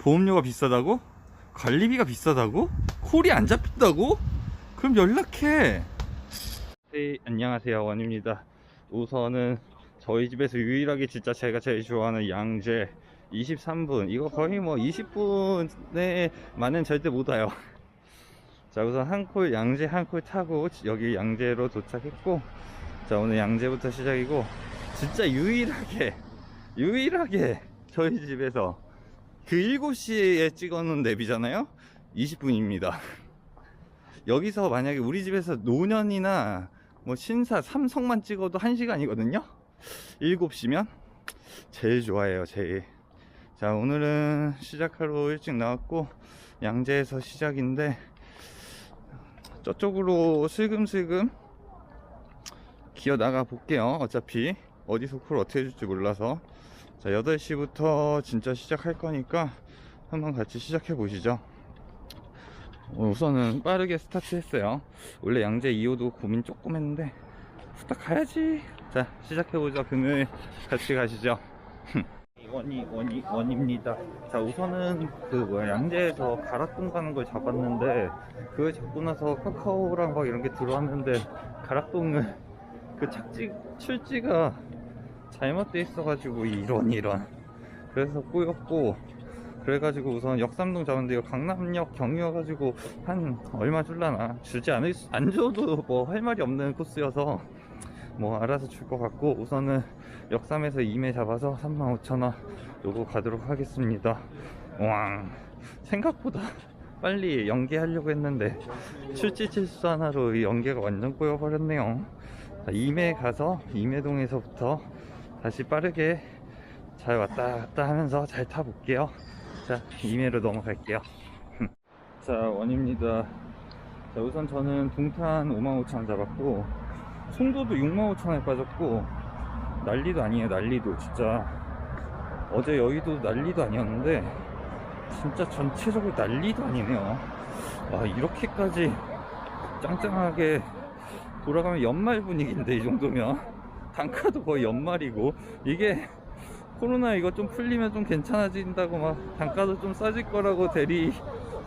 보험료가 비싸다고? 관리비가 비싸다고? 콜이 안 잡힌다고? 그럼 연락해. 네, 안녕하세요. 원입니다. 우선은 저희 집에서 유일하게 진짜 제가 제일 좋아하는 양재 23분. 이거 거의 뭐 20분에 만은 절대 못 와요. 자, 우선 한 콜, 양재 한 콜 타고 여기 양재로 도착했고, 자, 오늘 양재부터 시작이고, 진짜 유일하게, 유일하게 저희 집에서 그 7시에 찍어놓은 랩이잖아요? 20분입니다. 여기서 만약에 우리 집에서 노년이나 뭐 신사, 삼성만 찍어도 1시간이거든요? 7시면? 제일 좋아해요, 제일. 자, 오늘은 시작하러 일찍 나왔고, 양재에서 시작인데, 저쪽으로 슬금슬금 기어 나가 볼게요. 어차피 어디서 콜 어떻게 해줄지 몰라서. 자, 8시부터 진짜 시작할 거니까 한번 같이 시작해 보시죠. 어, 우선은 빠르게 스타트 했어요. 원래 양재 2호도 고민 조금 했는데 후딱 가야지. 자, 시작해 보죠. 금요일 같이 가시죠. 원이 원이 원입니다. 자 우선은 그 뭐야 양재에서 가락동 가는 걸 잡았는데 그걸 잡고 나서 카카오랑 막 이런 게 들어왔는데 가락동은 그 착지 출지가 잘못돼 있어가지고 이런 이런. 그래서 꼬였고 그래가지고 우선 역삼동 잡았는데 이거 강남역 경유여가지고 한 얼마 줄라나? 주지 않을 수- 안 줘도 뭐 할 말이 없는 코스여서 뭐 알아서 줄 것 같고 우선은 역삼에서 2매 잡아서 35,000원 요거 가도록 하겠습니다. 왕. 생각보다 빨리 연계하려고 했는데 출지칠수 하나로 이 연계가 완전 꼬여버렸네요. 자, 2매 가서 2매동에서부터 다시 빠르게 잘 왔다 갔다 하면서 잘 타볼게요. 자 2매로 넘어갈게요. 자 원입니다. 자 우선 저는 동탄 55,000원 잡았고 송도도 65,000원에 빠졌고 난리도 아니에요 난리도. 진짜 어제 여의도 난리도 아니었는데 진짜 전체적으로 난리도 아니네요. 와 이렇게까지 짱짱하게 돌아가면 연말 분위기인데 이 정도면 단가도 거의 연말이고 이게 코로나 이거 좀 풀리면 좀 괜찮아진다고 막 단가도 좀 싸질 거라고 대리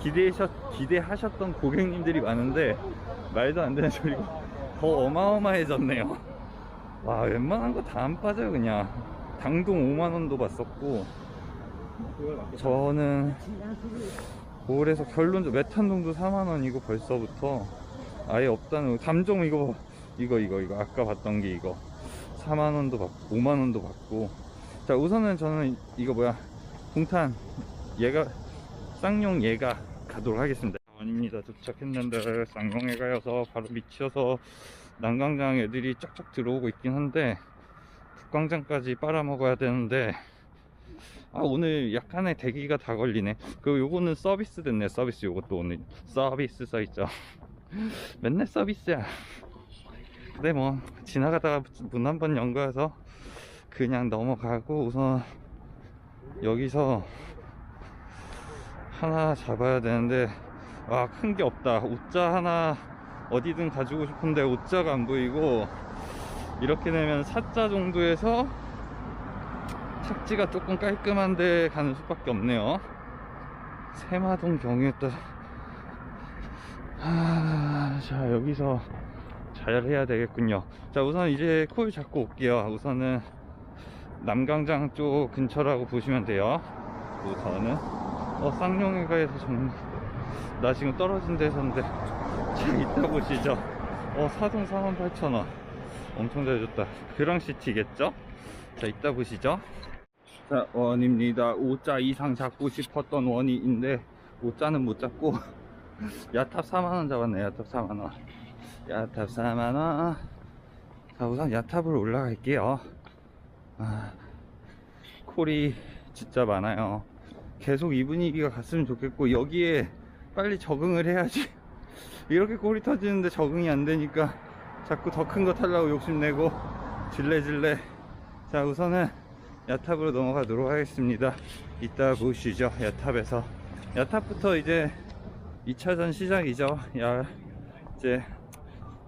기대하셨, 기대하셨던 고객님들이 많은데 말도 안 되는 소리고 더 어마어마해졌네요. 와 웬만한 거 다 안 빠져요 그냥. 당동 5만원도 봤었고 저는 올해서 결론적 메탄동도 4만원이고 벌써부터 아예 없다는 담종 이거 이거 이거 이거. 아까 봤던 게 이거 4만원도 받고 5만원도 받고. 자 우선은 저는 이거 뭐야? 동탄 얘가 쌍용 얘가 가도록 하겠습니다. 아닙니다. 도착했는데 쌍용 얘가여서 바로 미쳐서 난광장 애들이 쫙쫙 들어오고 있긴 한데 북광장까지 빨아먹어야 되는데 아 오늘 약간의 대기가 다 걸리네. 그리고 요거는 서비스 됐네 서비스. 요것도 오늘 서비스 써있죠. 맨날 서비스야 근데 뭐 지나가다가 문 한 번 연거해서 그냥 넘어가고 우선 여기서 하나 잡아야 되는데 와큰게 없다. 옷자 하나 어디든 가지고 싶은데 옷자가 안 보이고 이렇게 되면 사자 정도에서 착지가 조금 깔끔한데 가는 수밖에 없네요. 세마동 따라 하... 자 여기서 잘 해야 되겠군요. 자 우선 이제 콜 잡고 올게요. 우선은 남강장 쪽 근처라고 보시면 돼요. 우선은 어 쌍용회가에서 정... 나 지금 떨어진 데서인데 자 이따 보시죠? 어 사동 48,000원. 엄청 잘 줬다. 그랑시티겠죠? 자 이따 보시죠? 자 원입니다. 5자 이상 잡고 싶었던 원이인데 5자는 못 잡고 야탑 4만원 잡았네 야탑 4만원 야탑 4만원. 자 우선 야탑으로 올라갈게요. 아, 콜이 진짜 많아요. 계속 이 분위기가 갔으면 좋겠고 여기에 빨리 적응을 해야지. 이렇게 콜이 터지는데 적응이 안 되니까 자꾸 더 큰거 타려고 욕심내고 질레질레. 자 우선은 야탑으로 넘어가도록 하겠습니다. 이따 보시죠 야탑에서. 야탑부터 이제 2차전 시작이죠. 야 이제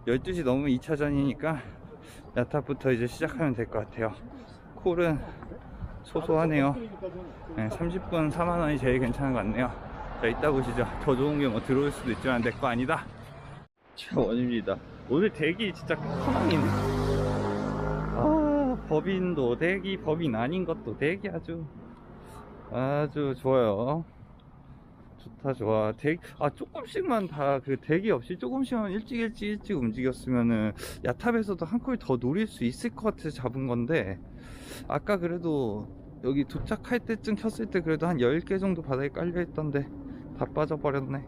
12시 넘으면 2차전이니까 야탑부터 이제 시작하면 될 것 같아요 콜은 소소하네요. 네, 30분 4만원이 제일 괜찮은 것 같네요. 자, 이따 보시죠. 더 좋은 게 뭐 들어올 수도 있지만 내 거 아니다. 자, 원입니다. 오늘 대기 진짜 커망이네. 아, 법인도 대기, 법인 아닌 것도 대기 아주, 아주 좋아요. 좋다, 좋아. 대기, 아, 조금씩만 다 그 대기 없이 조금씩만 일찍, 일찍, 일찍 움직였으면은 야탑에서도 한 콜 더 노릴 수 있을 것 같아서 잡은 건데, 아까 그래도 여기 도착할 때쯤 켰을 때 그래도 한 10개 정도 바닥에 깔려 있던데 다 빠져버렸네.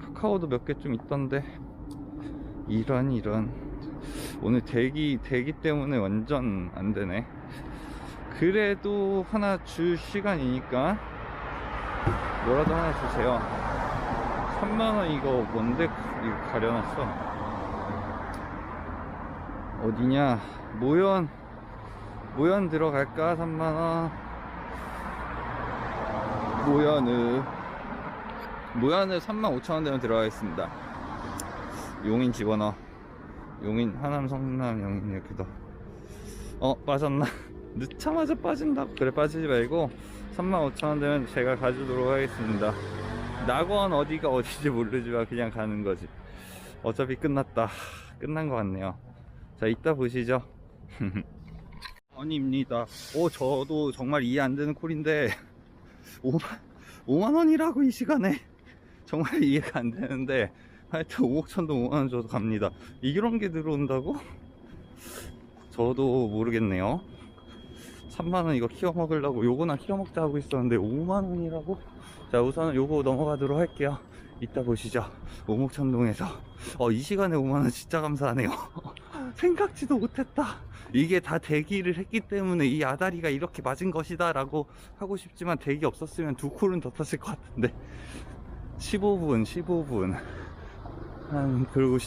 카카오도 몇 개 좀 있던데. 이런 이런. 오늘 대기 대기 때문에 완전 안 되네. 그래도 하나 줄 시간이니까 뭐라도 하나 주세요. 3만원 이거 뭔데 이거 가려놨어. 어디냐? 모연. 모연 들어갈까 3만원 모연을. 모연을 3만 5천원 되면 들어가겠습니다. 용인 집어넣어. 용인 하남 성남 용인 이렇게 더어 빠졌나? 늦자마자 빠진다고 그래 빠지지 말고 3만 5천원 되면 제가 가주도록 하겠습니다 낙원 어디가 어디지 모르지만 그냥 가는 거지 어차피 끝났다 끝난 것 같네요 자 이따 보시죠 원입니다. 오, 저도 정말 이해 안 되는 콜인데, 5만, 5만원이라고 이 시간에. 정말 이해가 안 되는데, 하여튼 5억 천도 5만원 줘도 갑니다. 이런 게 들어온다고? 저도 모르겠네요. 3만원 이거 키워 먹으려고 요거나 키워 먹자 하고 있었는데, 5만원이라고? 자, 우선 요거 넘어가도록 할게요. 이따 보시죠. 오목천동에서. 어, 이 시간에 5만원 진짜 감사하네요. 생각지도 못했다. 이게 다 대기를 했기 때문에 이 아다리가 이렇게 맞은 것이다 라고 하고 싶지만 대기 없었으면 두 콜은 더 탔을 것 같은데 15분 15분 한 그리고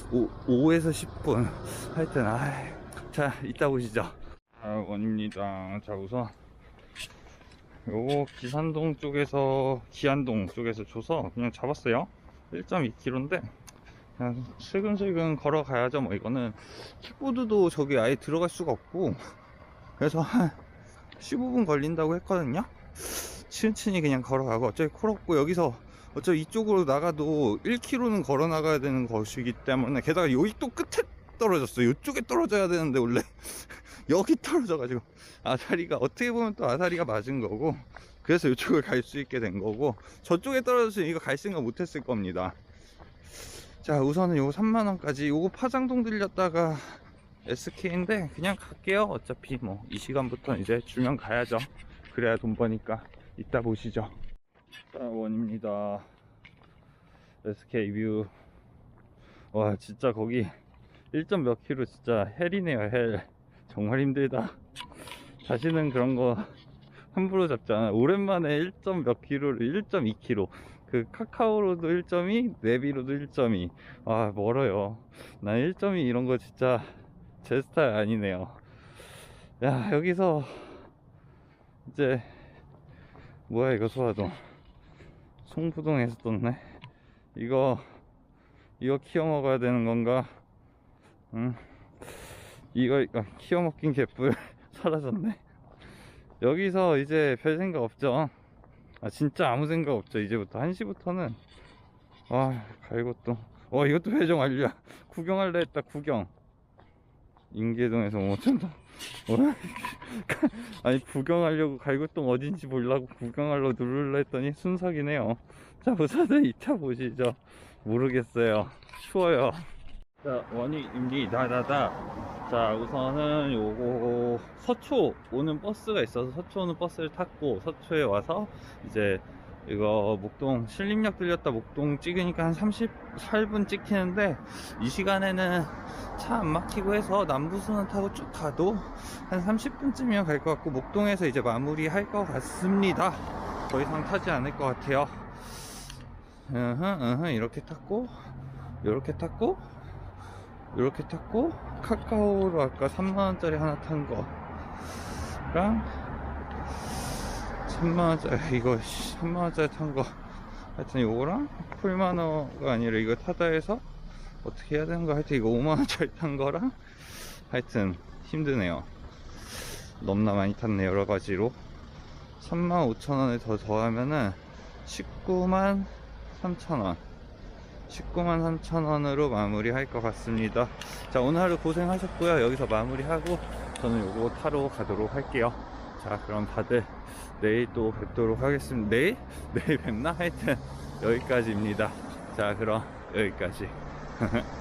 5, 에서 10분 하여튼 아자 이따 보시죠 아 원입니다. 자 우선 요거 기산동 쪽에서 기안동 쪽에서 줘서 그냥 잡았어요. 1.2km인데 그냥 슬금슬금 걸어가야죠 뭐. 이거는 킥보드도 저기 아예 들어갈 수가 없고 그래서 한 15분 걸린다고 했거든요. 천천히 그냥 걸어가고 어차피 콜 없고 여기서 어차피 이쪽으로 나가도 1km는 걸어 나가야 되는 것이기 때문에 게다가 여기 또 끝에 떨어졌어 이쪽에 떨어져야 되는데 원래 여기 떨어져 가지고 아사리가 어떻게 보면 또 아사리가 맞은 거고 그래서 이쪽을 갈 수 있게 된 거고 저쪽에 떨어졌으면 이거 갈 생각 못 했을 겁니다. 자 우선은 요거 3만원까지 요거 파장동 들렸다가 SK인데 그냥 갈게요. 어차피 뭐 이 시간부터 이제 주면 가야죠. 그래야 돈 버니까 이따 보시죠. 자 원입니다. SK 뷰 와 진짜 거기 1점 몇 킬로 진짜 헬이네요 헬 정말 힘들다. 다시는 그런 거 함부로 잡지 않아. 오랜만에 1점 몇 킬로를 1.2킬로. 그 카카오로도 1.2 네비로도 1.2아 멀어요. 난 1.2 이런 거 진짜 제 스타일 아니네요. 야 여기서 이제 뭐야 이거 소화동 송부동에서 떴네. 이거 이거 키워 먹어야 되는 건가? 응 이거 아, 키워 먹긴 개뿔 사라졌네. 여기서 이제 별 생각 없죠? 아 진짜 아무 생각 없죠 이제부터. 1시부터는. 와 갈것도 와 이것도 회정 완료야. 구경할래 했다 구경. 인계동에서 5천원 아니 구경하려고 갈고동 어딘지 몰라고 구경하려고 누르려 했더니 순삭이네요. 자 우선은 2차 보시죠. 모르겠어요. 추워요 자 원익입니다 다다다 자 우선은 요거 서초. 오는 버스가 있어서 서초 오는 버스를 탔고 서초에 와서 이제 이거 목동 신림역 들렸다 목동 찍으니까 한 38분 찍히는데 이 시간에는 차 안 막히고 해서 남부순환 타고 쭉 가도 한 30분쯤이면 갈 것 같고 목동에서 이제 마무리 할 것 같습니다. 더 이상 타지 않을 것 같아요. 으흠, 으흠, 이렇게 탔고 이렇게 탔고 이렇게 탔고 카카오로 아까 3만원짜리 하나 탄 거랑 3만원짜리 이거 3만원짜리 탄 거. 하여튼 이거랑 풀만어가 아니라 이거 타다 해서 어떻게 해야 되는 거 하여튼 이거 5만원짜리 탄 거랑 하여튼 힘드네요. 넘나 많이 탔네 여러 가지로. 35,000원을 더 더하면은 19만 3,000원 19만 3,000원으로 마무리할 것 같습니다. 자 오늘 하루 고생하셨고요. 여기서 마무리하고 저는 요거 타러 가도록 할게요. 자 그럼 다들 내일 또 뵙도록 하겠습니다. 내일? 내일 뵙나? 하여튼 여기까지입니다. 자 그럼 여기까지